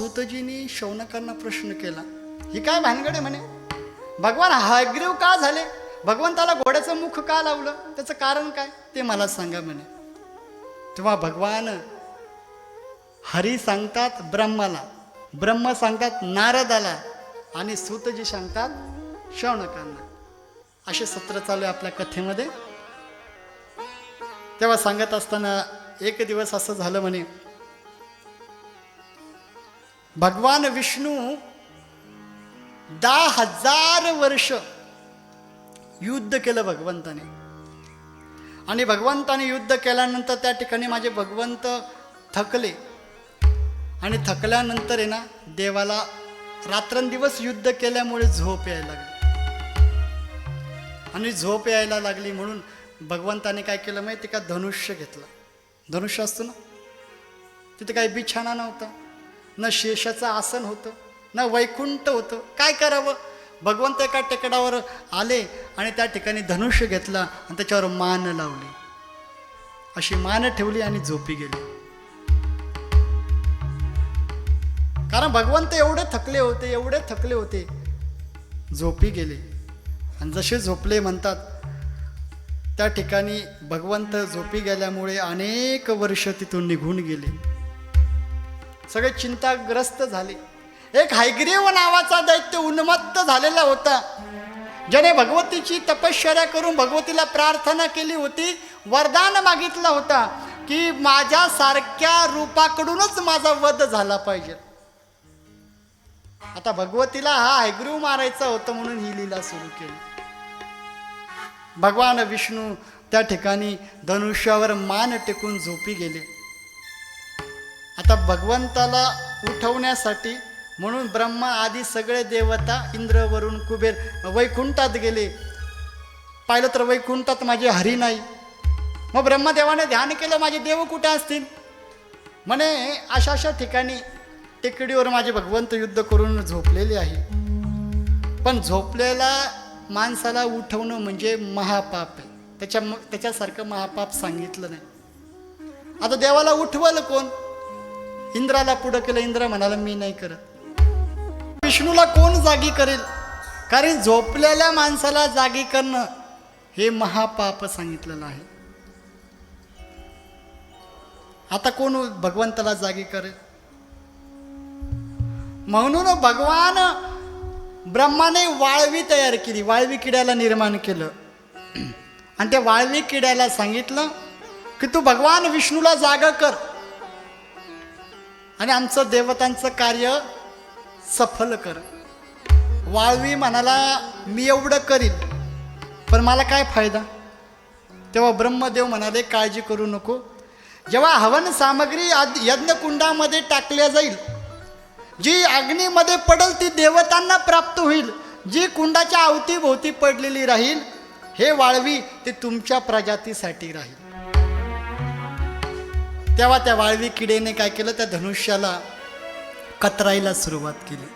सूतजीनी शौनकांना प्रश्न केला. ही काय भानगडे म्हणे? भगवान हयग्रीव का झाले? भगवंताला घोड्याचं मुख का लावलं? त्याचं कारण काय? ते मला सांगा म्हणे. तेव्हा भगवान हरी सांगतात ब्रह्माला. ब्रह्म सांगतात नारदाला. आणि सूतजी सांगतात शौनकांना. असे सत्र चालू आहे आपल्या कथेमध्ये. तेव्हा सांगत असताना एक दिवस असं झालं म्हणे भगवान विष्णू दहा हजार वर्ष युद्ध केलं भगवंताने. आणि भगवंताने युद्ध केल्यानंतर त्या ठिकाणी माझे भगवंत थकले. आणि थकल्यानंतर आहे ना देवाला रात्रंदिवस युद्ध केल्यामुळे झोप यायला लागली. आणि झोप यायला लागली म्हणून भगवंताने काय केलं माहिती का? धनुष्य घेतलं. धनुष्य असतो ना? तिथे काही बिछाणा नव्हता. न शेषाचं आसन होतं न वैकुंठ होतं. काय करावं? भगवंत एका टेकडावर आले आणि त्या ठिकाणी धनुष्य घेतला आणि त्याच्यावर मान लावली. अशी मान ठेवली आणि झोपी गेली. कारण भगवंत एवढे थकले होते एवढे थकले होते. झोपी गेले. आणि जसे झोपले म्हणतात त्या ठिकाणी भगवंत झोपी गेल्यामुळे अनेक वर्ष तिथून निघून गेले. सगळे चिंताग्रस्त झाले. एक हायग्रीव नावाचा दैत्य उन्मत्त झालेला होता. ज्याने भगवतीची तपश्चर्या करून भगवतीला प्रार्थना केली होती वरदान मागितला होता की माझ्यासारख्या रूपाकडूनच माझा वध झाला पाहिजे. आता भगवतीला हा हायग्रीव मारायचा होता म्हणून ही लीला सुरू केली. भगवान विष्णू त्या ठिकाणी धनुष्यावर मान टेकून झोपी गेले. आता भगवंताला उठवण्यासाठी म्हणून ब्रह्मा आदी सगळे देवता इंद्र वरुण कुबेर वैकुंठात गेले. पाहिलं तर वैकुंठात माझे हरी नाही. मग ब्रह्मदेवाने ध्यान केलं माझे देव कुठे असतील? म्हणे अशा अशा ठिकाणी टेकडीवर माझे भगवंत युद्ध करून झोपलेले आहे. पण झोपलेला माणसाला उठवणं म्हणजे महापाप आहे. त्याच्या त्याच्यासारखं महापाप सांगितलं नाही. आता देवाला उठवलं कोण? इंद्राला पुढं केलं इंद्र म्हणाला मी नाही करत. विष्णूला कोण जागी करेल? कारण झोपलेल्या माणसाला जागी करणं हे महापाप सांगितलेलं आहे. आता कोण भगवंताला जागी करेल? म्हणून भगवान ब्रह्माने वाळवी तयार केली वाळवी किड्याला निर्माण केलं. आणि त्या वाळवी किड्याला सांगितलं की तू भगवान विष्णूला जाग कर. आणि आमचं देवतांचं कार्य सफल कर. वाळवी म्हणाला मी एवढं करीन पण मला काय फायदा? तेव्हा ब्रह्मदेव म्हणाले काळजी करू नको. जेव्हा हवन सामग्री आद- यज्ञकुंडामध्ये टाकल्या जाईल जी अग्नीमध्ये पडेल ती देवतांना प्राप्त होईल. जी कुंडाच्या अवतीभोवती पडलेली राहील हे वाळवी ते तुमच्या प्रजातीसाठी राहील. तेव्हा त्या वाळवी किडेने काय केलं? त्या धनुष्याला कतरायला सुरुवात केली.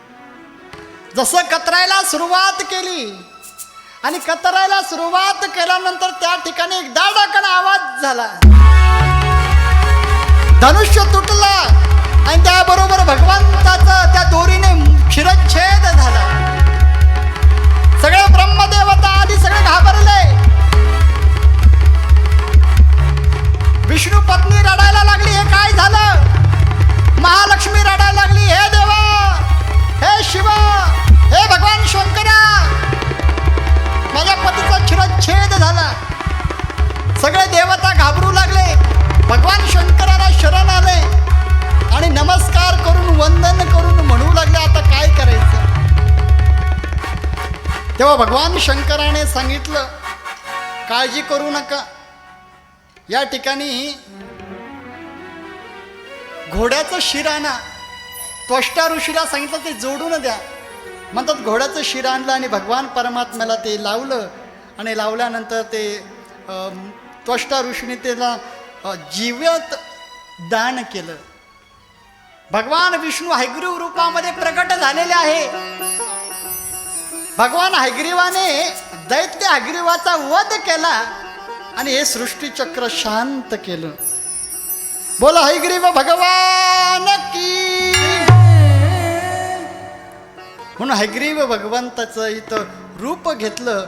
जसं कतरायला सुरुवात केली आणि कतरायला सुरुवात केल्यानंतर त्या ठिकाणी एक दाडाकण आवाज झाला. धनुष्य तुटला आणि त्याबरोबर भगवंताचा त्या दोरीने शिरच्छेद सगळे देवता घाबरू लागले. भगवान शंकराला शरण आले. आणि नमस्कार करून वंदन करून म्हणू लागले आता काय करायचं? तेव्हा भगवान शंकराने सांगितलं काळजी करू नका. या ठिकाणी घोड्याचं शिराणा त्वष्टा ऋषीला सांगितलं ते जोडून द्या. म्हणतात घोड्याचं शिर आणलं आणि भगवान परमात्म्याला ते लावलं. आणि लावल्यानंतर ते त्वष्टा ऋषीने त्याला जीवत दान केलं. भगवान विष्णू हैग्रीव रूपामध्ये प्रकट झालेले आहे. भगवान हैग्रीवाने दैत्य हैग्रीवाचा वध केला आणि हे सृष्टीचक्र शांत केलं. बोला हैग्रीव भगवान की म्हणून हैग्रीव भगवंताचं इथं रूप घेतलं.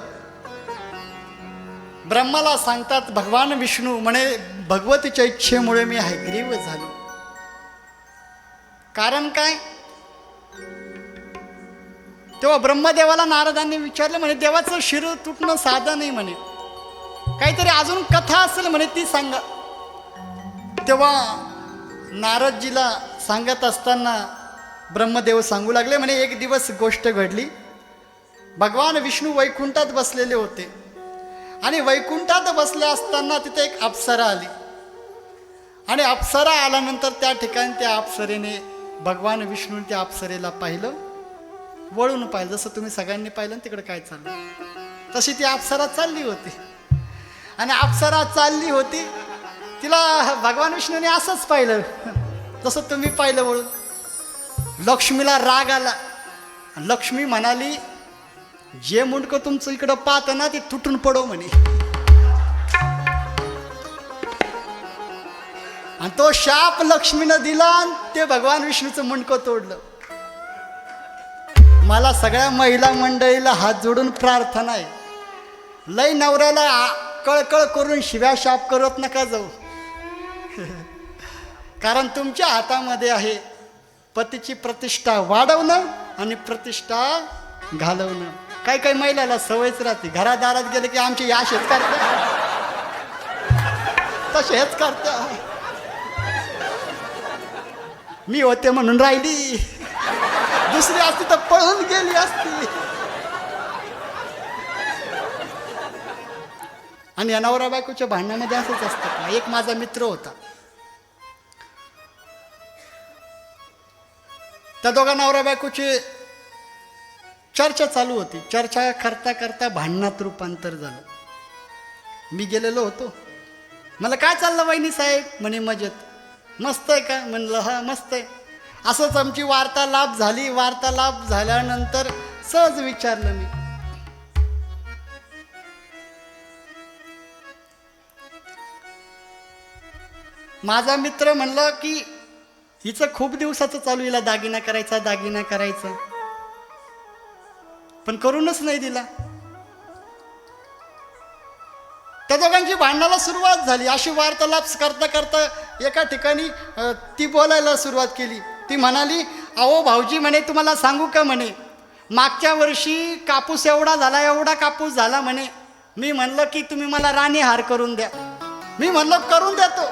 ब्रह्माला सांगतात भगवान विष्णू म्हणे भगवतीच्या इच्छेमुळे मी हैग्रीव झालो. कारण काय? तेव्हा ब्रह्मदेवाला नारदांनी विचारलं म्हणे देवाचं शिर तुटणं साधं नाही म्हणे. काहीतरी अजून कथा असेल म्हणे ती सांगा. तेव्हा नारदजीला सांगत असताना ब्रह्मदेव सांगू लागले म्हणे एक दिवस गोष्ट घडली. भगवान विष्णू वैकुंठात बसलेले होते. आणि वैकुंठात बसले असताना तिथे एक अप्सरा आली. आणि अप्सरा आल्यानंतर त्या ठिकाणी त्या अप्सरेने भगवान विष्णूने त्या अप्सरेला पाहिलं. वळून पाहिलं. जसं तुम्ही सगळ्यांनी पाहिलं तिकडे काय चाललं. तशी ती अप्सरा चालली होती. आणि अप्सरा चालली होती. तिला भगवान विष्णूने असंच पाहिलं. जसं तुम्ही पाहिलं वळून. लक्ष्मीला राग आला. लक्ष्मी म्हणाली जे मुंडकं तुमचं इकडं पाहतं ना ते तुटून पडो म्हणे. आणि तो शाप लक्ष्मीनं दिला आणि ते भगवान विष्णूचं मुंडकं तोडलं. मला सगळ्या महिला मंडळीला हात जोडून प्रार्थना आहे. लय नवऱ्याला कळकळ करून शिव्या शाप करत नका जाऊ. कारण तुमच्या हातामध्ये आहे पतीची प्रतिष्ठा वाढवणं आणि प्रतिष्ठा घालवणं. काही काही महिलाला सवयच राहते. घरादारात गेले की आमचे या हेच करते तसे हेच मी होते म्हणून राहिली. दुसरी असती तर पळून गेली असती. आणि या नवरा बायकोच्या भांडणामध्ये असंच असतं एक माझा मित्र होता. त्या दोघा नवरा बायकोची चर्चा चालू होती. चर्चा करता करता भांडणात रूपांतर झालं. मी गेलेलो होतो. मला काय चाललं वहिनी साहेब? म्हणे मजेत. मस्त आहे का? म्हणलं हा मस्त आहे. असंच आमची वार्तालाप झाली. वार्तालाप झाल्यानंतर सहज विचारलं मी. माझा मित्र म्हणलं की हिचं खूप दिवसाचं चालू हिला दागिना करायचा दागिना करायचा. पण करूनच नाही दिला. त्या दोघांची भांडणाला सुरुवात झाली. अशी वार्तालाप करता करता एका ठिकाणी ती बोलायला सुरुवात केली. ती म्हणाली अहो भाऊजी म्हणे तुम्हाला सांगू का म्हणे? मागच्या वर्षी कापूस एवढा झाला एवढा कापूस झाला म्हणे. मी म्हणलं की तुम्ही मला राणी हार करून द्या. मी म्हणलं करून देतो.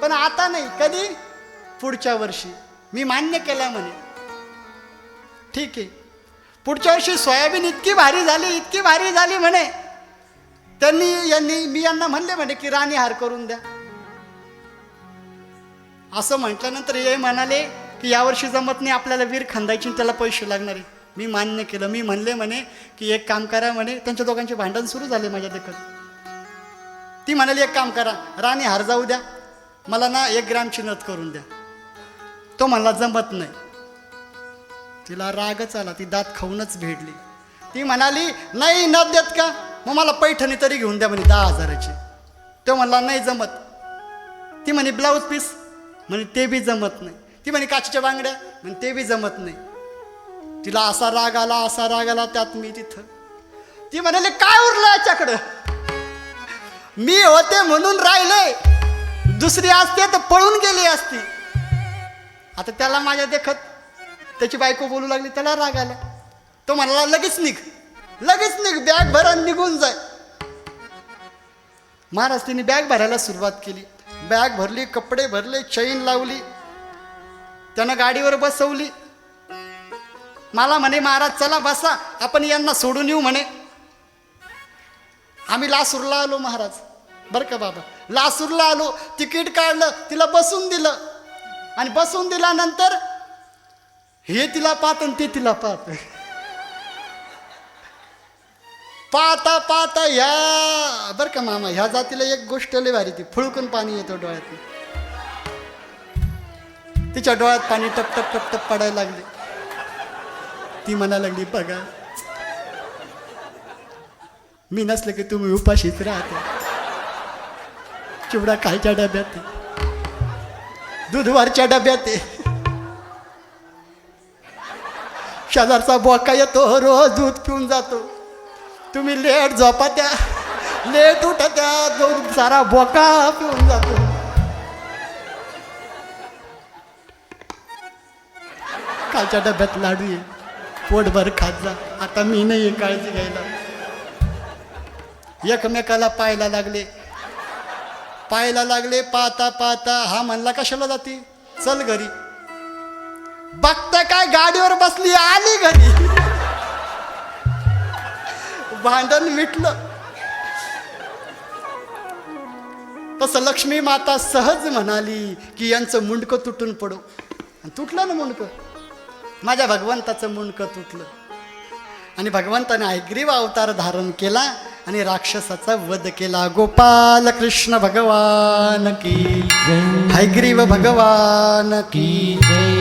पण आता नाही. कधी? पुढच्या वर्षी. मी मान्य केला म्हणे. ठीक आहे. पुढच्या वर्षी सोयाबीन इतकी भारी झाली इतकी भारी झाली म्हणे. त्यांनी यांनी मी यांना म्हणले म्हणे की राणी हार करून द्या. असं म्हटल्यानंतर हे म्हणाले की यावर्षी जमत नाही आपल्याला वीर खांदायची त्याला पैसे लागणार. आहे मी मान्य केलं. मी म्हणले म्हणे की एक काम करा म्हणे त्यांच्या दोघांचे भांडण सुरू झाले माझ्या देखत. ती म्हणाली एक काम करा राणी हार जाऊ द्या. मला ना एक ग्रॅमची नथ करून द्या. तो म्हणला जमत नाही. तिला रागच आला ती दात खाऊनच भेटली. ती म्हणाली नाही न देत का? मग मला पैठणी तरी घेऊन द्या म्हणे दहा हजाराची. तो म्हणला नाही जमत. ती म्हणे ब्लाऊज पीस? म्हणे ते बी जमत नाही. ती म्हणे काचीच्या बांगड्या? म्हणे ते बी जमत नाही. तिला असा राग आला असा राग आला त्यात मी तिथं. ती म्हणाली काय उरलं याच्याकडं? मी होते म्हणून राहिले. दुसरी असते तर पळून गेली असती. आता त्याला माझ्या देखत त्याची बायको बोलू लागली त्याला राग आला. तो म्हणाला लगेच निघ. लगेच निघ बॅग भरा निघून जाय. महाराज तिने बॅग भरायला सुरुवात केली. बॅग भरली कपडे भरले चैन लावली. त्यानं गाडीवर बसवली. मला म्हणे महाराज चला बसा. आपण यांना सोडून येऊ म्हणे. आम्ही लासूरला आलो महाराज. बरं का बाबा? लासूरला आलो. तिकीट काढलं तिला बसून दिलं. आणि बसून दिल्यानंतर हे तिला पाहत आणि ते तिला पाहत. पाहता पाहता ह्या बरं का मामा ह्या जातीला एक गोष्ट लय भारी ती फुळकून पाणी येतो डोळ्यात तिच्या डोळ्यात पाणी टप टप टप टप पडायला लागले. ती म्हणा लागली बघा मी नसलं की तुम्ही उपाशीत राहते. चिवडा खायच्या डब्यात दूधवारच्या दूध वरच्या डब्यात शेजारचा बोका येतो रोज दूध पिऊन जातो. तुम्ही लेट झोपा त्या लेट उठा त्या दूध सारा बोका पिऊन जातो. कालच्या डब्यात लाडू आहे पोटभर खात जा. आता मी नाही काळजी घ्यायला. एकमेकाला पाहायला लागले. पाहायला लागले पाहता पाहता हा म्हणला कशाला जाती? चल घरी. बघता काय गाडीवर बसली आली घरी. भांडण मिटलं. तसं लक्ष्मी माता सहज म्हणाली की यांचं मुंडकं तुटून पडो. आणि तुटलं ना मुंडकं? माझ्या भगवंताचं मुंडकं तुटलं. आणि भगवंताने ऐग्रीव अवतार धारण केला आणि राक्षसाचा वध केला. गोपाल कृष्ण भगवान की ऐग्रीव भगवान की जय.